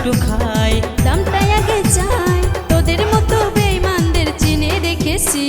একটু খাই। দামটাই আগে চাই। তোদের মতো বেইমানদের চিনে দেখেছি